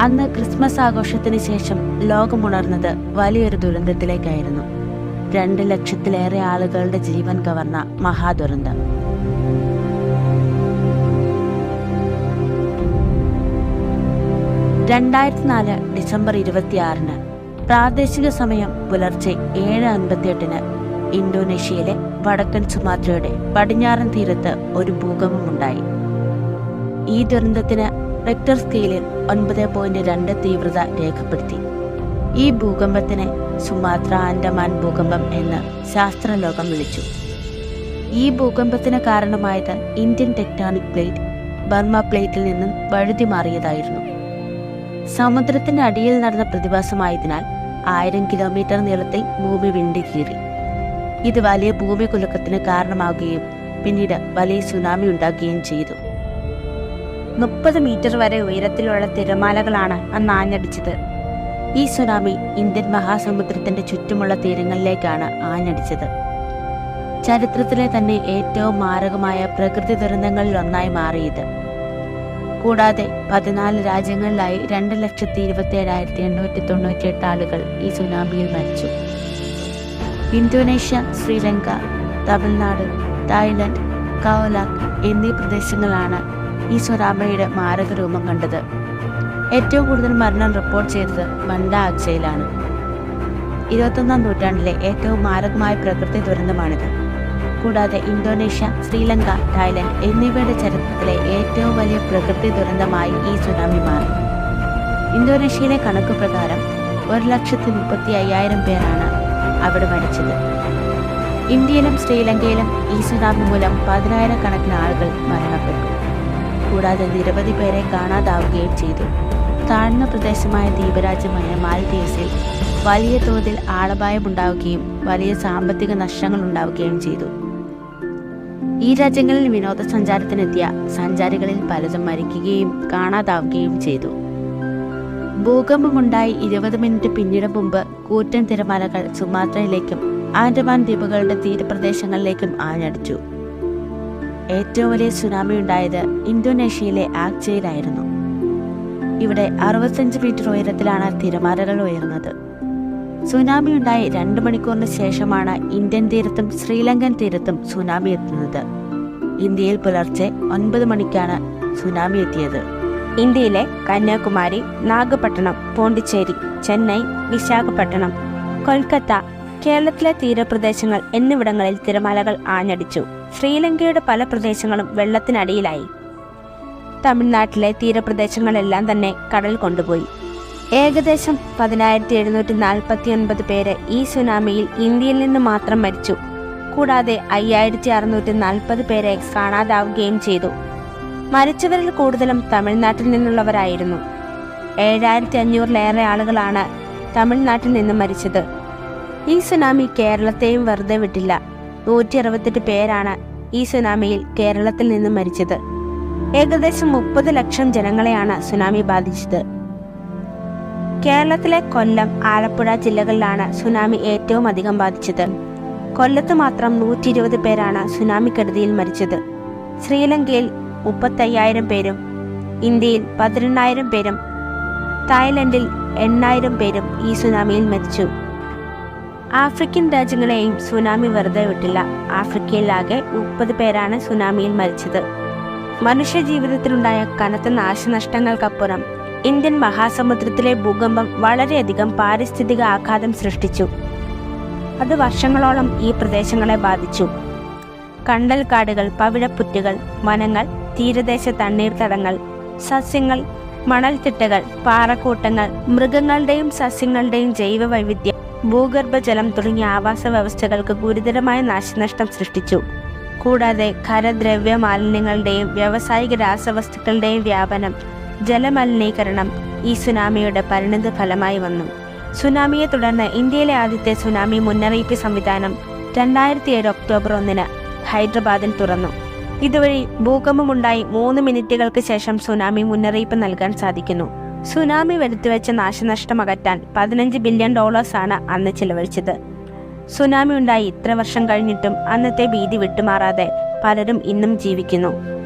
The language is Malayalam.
അന്ന് ക്രിസ്മസ് ആഘോഷത്തിന് ശേഷം ലോകമുണർന്നത് വലിയൊരു ദുരന്തത്തിലേക്കായിരുന്നു. രണ്ട് ലക്ഷത്തിലേറെ ആളുകളുടെ ജീവൻ കവർന്ന മഹാദുരന്തം. രണ്ടായിരത്തി നാല് ഡിസംബർ ഇരുപത്തിയാറിന് പ്രാദേശിക സമയം പുലർച്ചെ ഏഴ് അൻപത്തിയെട്ടിന് ഇന്തോനേഷ്യയിലെ വടക്കൻ സുമാത്രയുടെ പടിഞ്ഞാറൻ തീരത്ത് ഒരു ഭൂകമ്പമുണ്ടായി. ഈ ദുരന്തത്തിന് റിക്ടർ സ്കെയിലിൽ ഒൻപത് പോയിന്റ് രണ്ട് തീവ്രത രേഖപ്പെടുത്തി. ഈ ഭൂകമ്പത്തിനെ സുമാത്ര ആൻഡമാൻ ഭൂകമ്പം എന്ന് ശാസ്ത്രലോകം വിളിച്ചു. ഈ ഭൂകമ്പത്തിന് കാരണമായത് ഇന്ത്യൻ ടെക്ടോണിക് പ്ലേറ്റ് ബർമ പ്ലേറ്റിൽ നിന്നും വഴുതി മാറിയതായിരുന്നു. സമുദ്രത്തിന്റെ അടിയിൽ നടന്ന പ്രതിഭാസമായതിനാൽ ആയിരം കിലോമീറ്റർ നീളത്തിൽ ഭൂമി വിണ്ടി കീറി. ഇത് വലിയ ഭൂമി കുലുക്കത്തിന് കാരണമാവുകയും പിന്നീട് വലിയ സുനാമി ഉണ്ടാക്കുകയും ചെയ്തു. മുപ്പത് മീറ്റർ വരെ ഉയരത്തിലുള്ള തിരമാലകളാണ് അന്ന് ആഞ്ഞടിച്ചത്. ഈ സുനാമി ഇന്ത്യൻ മഹാസമുദ്രത്തിന്റെ ചുറ്റുമുള്ള തീരങ്ങളിലേക്കാണ് ആഞ്ഞടിച്ചത്. ചരിത്രത്തിലെ തന്നെ ഏറ്റവും മാരകമായ പ്രകൃതി ദുരന്തങ്ങളിൽ ഒന്നായി മാറിയത്. കൂടാതെ പതിനാല് രാജ്യങ്ങളിലായി രണ്ട് ലക്ഷത്തി ഇരുപത്തി ഏഴായിരത്തി എണ്ണൂറ്റി തൊണ്ണൂറ്റി എട്ട് ആളുകൾ ഈ സുനാമിയിൽ മരിച്ചു. ഇന്തോനേഷ്യ ശ്രീലങ്ക തമിഴ്നാട് തായ്ലൻഡ് കവലാക്ക് എന്നീ പ്രദേശങ്ങളാണ് ഈ സുനാമിയുടെ മാരക രൂപം കണ്ടത്. ഏറ്റവും കൂടുതൽ മരണം റിപ്പോർട്ട് ചെയ്തത് മണ്ട അക്ഷയിലാണ്. ഇരുപത്തൊന്നാം നൂറ്റാണ്ടിലെ ഏറ്റവും മാരകമായ പ്രകൃതി ദുരന്തമാണിത്. കൂടാതെ ഇന്തോനേഷ്യ ശ്രീലങ്ക തായ്ലൻഡ് എന്നിവയുടെ ചരിത്രത്തിലെ ഏറ്റവും വലിയ പ്രകൃതി ദുരന്തമായി ഈ സുനാമി മാറി. ഇന്തോനേഷ്യയിലെ കണക്ക് പ്രകാരം ഒരു ലക്ഷത്തി മുപ്പത്തി അയ്യായിരം പേരാണ് അവിടെ മരിച്ചത്. ഇന്ത്യയിലും ശ്രീലങ്കയിലും ഈ സുനാമി മൂലം പതിനായിരക്കണക്കിന് ആളുകൾ മരണപ്പെട്ടു. കൂടാതെ നിരവധി പേരെ കാണാതാവുകയും ചെയ്തു. താഴ്ന്ന പ്രദേശമായ ദ്വീപരാജ്യമായ മാൽദീവ്സിൽ വലിയ തോതിൽ ആളപായമുണ്ടാവുകയും വലിയ സാമ്പത്തിക നഷ്ടങ്ങൾ ഉണ്ടാവുകയും ചെയ്തു. ഈ രാജ്യങ്ങളിൽ വിനോദസഞ്ചാരത്തിനെത്തിയ സഞ്ചാരികളിൽ പലതും മരിക്കുകയും കാണാതാവുകയും ചെയ്തു. ഭൂകമ്പമുണ്ടായി ഇരുപത് മിനിറ്റ് പിന്നീട് മുമ്പ് കൂറ്റൻ തിരമാലകൾ സുമാത്രയിലേക്കും ആൻഡമാൻ ദ്വീപുകളുടെ തീരപ്രദേശങ്ങളിലേക്കും ആഞ്ഞടിച്ചു. ഏറ്റവും വലിയ സുനാമി ഉണ്ടായത് ഇന്തോനേഷ്യയിലെ ആക്ചയിലായിരുന്നു. ഇവിടെ അറുപത്തഞ്ച് മീറ്റർ ഉയരത്തിലാണ് തിരമാലകൾ ഉയർന്നത്. സുനാമി ഉണ്ടായി രണ്ട് മണിക്കൂറിന് ശേഷമാണ് ഇന്ത്യൻ തീരത്തും ശ്രീലങ്കൻ തീരത്തും സുനാമി എത്തുന്നത്. ഇന്ത്യയിൽ പുലർച്ചെ ഒൻപത് മണിക്കാണ് സുനാമി എത്തിയത്. ഇന്ത്യയിലെ കന്യാകുമാരി നാഗപട്ടണം പോണ്ടിച്ചേരി ചെന്നൈ വിശാഖപട്ടണം കൊൽക്കത്ത കേരളത്തിലെ തീരപ്രദേശങ്ങൾ എന്നിവിടങ്ങളിൽ തിരമാലകൾ ആഞ്ഞടിച്ചു. ശ്രീലങ്കയുടെ പല പ്രദേശങ്ങളും വെള്ളത്തിനടിയിലായി. തമിഴ്നാട്ടിലെ തീരപ്രദേശങ്ങളെല്ലാം തന്നെ കടൽ കൊണ്ടുപോയി. ഏകദേശം പതിനായിരത്തി എഴുന്നൂറ്റി നാൽപ്പത്തി ഒൻപത് പേര് ഈ സുനാമിയിൽ ഇന്ത്യയിൽ നിന്ന് മാത്രം മരിച്ചു. കൂടാതെ അയ്യായിരത്തി അറുന്നൂറ്റി നാൽപ്പത് പേരെ കാണാതാവുകയും ചെയ്തു. മരിച്ചവരിൽ കൂടുതലും തമിഴ്നാട്ടിൽ നിന്നുള്ളവരായിരുന്നു. ഏഴായിരത്തി അഞ്ഞൂറിലേറെ ആളുകളാണ് തമിഴ്നാട്ടിൽ നിന്ന് മരിച്ചത്. ഈ സുനാമി കേരളത്തെയും വെറുതെ വിട്ടില്ല. നൂറ്റി അറുപത്തെട്ട് പേരാണ് ഈ സുനാമിയിൽ കേരളത്തിൽ നിന്നും മരിച്ചത്. ഏകദേശം മുപ്പത് ലക്ഷം ജനങ്ങളെയാണ് സുനാമി ബാധിച്ചത്. കേരളത്തിലെ കൊല്ലം ആലപ്പുഴ ജില്ലകളിലാണ് സുനാമി ഏറ്റവും അധികം ബാധിച്ചത്. കൊല്ലത്ത് മാത്രം നൂറ്റി ഇരുപത് പേരാണ് സുനാമിക്കെടുതിയിൽ മരിച്ചത്. ശ്രീലങ്കയിൽ മുപ്പത്തയ്യായിരം പേരും ഇന്ത്യയിൽ പതിനെണ്ണായിരം പേരും തായ്ലൻഡിൽ എണ്ണായിരം പേരും ഈ സുനാമിയിൽ മരിച്ചു. ആഫ്രിക്കൻ രാജ്യങ്ങളെയും സുനാമി വെറുതെ വിട്ടില്ല. ആഫ്രിക്കയിലാകെ മുപ്പത് പേരാണ് സുനാമിയിൽ മരിച്ചത്. മനുഷ്യ ജീവിതത്തിലുണ്ടായ കനത്ത നാശനഷ്ടങ്ങൾക്കപ്പുറം ഇന്ത്യൻ മഹാസമുദ്രത്തിലെ ഭൂകമ്പം വളരെയധികം പാരിസ്ഥിതിക ആഘാതം സൃഷ്ടിച്ചു. അത് വർഷങ്ങളോളം ഈ പ്രദേശങ്ങളെ ബാധിച്ചു. കണ്ടൽക്കാടുകൾ പവിഴപ്പുറ്റുകൾ വനങ്ങൾ തീരദേശ തണ്ണീർത്തടങ്ങൾ സസ്യങ്ങൾ മണൽത്തിട്ടകൾ പാറക്കൂട്ടങ്ങൾ മൃഗങ്ങളുടെയും സസ്യങ്ങളുടെയും ജൈവ വൈവിധ്യം ഭൂഗർഭജലം തുടങ്ങിയ ആവാസ വ്യവസ്ഥകൾക്ക് ഗുരുതരമായ നാശനഷ്ടം സൃഷ്ടിച്ചു. കൂടാതെ ഖരദ്രവ്യ മാലിന്യങ്ങളുടെയും വ്യാവസായിക രാസവസ്തുക്കളുടെയും വ്യാപനം ജലമലിനീകരണം ഈ സുനാമിയുടെ പരിണിത ഫലമായി വന്നു. സുനാമിയെ തുടർന്ന് ഇന്ത്യയിലെ ആദ്യത്തെ സുനാമി മുന്നറിയിപ്പ് സംവിധാനം രണ്ടായിരത്തി ഏഴ് ഒക്ടോബർ ഒന്നിന് ഹൈദരാബാദിൽ തുറന്നു. ഇതുവഴി ഭൂകമ്പമുണ്ടായി മൂന്ന് മിനിറ്റുകൾക്ക് ശേഷം സുനാമി മുന്നറിയിപ്പ് നൽകാൻ സാധിക്കുന്നു. സുനാമി വരുത്തിവെച്ച നാശനഷ്ടം അകറ്റാൻ പതിനഞ്ച് ബില്യൺ ഡോളേഴ്സാണ് അന്ന് ചിലവഴിച്ചത്. സുനാമി ഉണ്ടായി ഇത്ര വർഷം കഴിഞ്ഞിട്ടും അന്നത്തെ ഭീതി വിട്ടുമാറാതെ പലരും ഇന്നും ജീവിക്കുന്നു.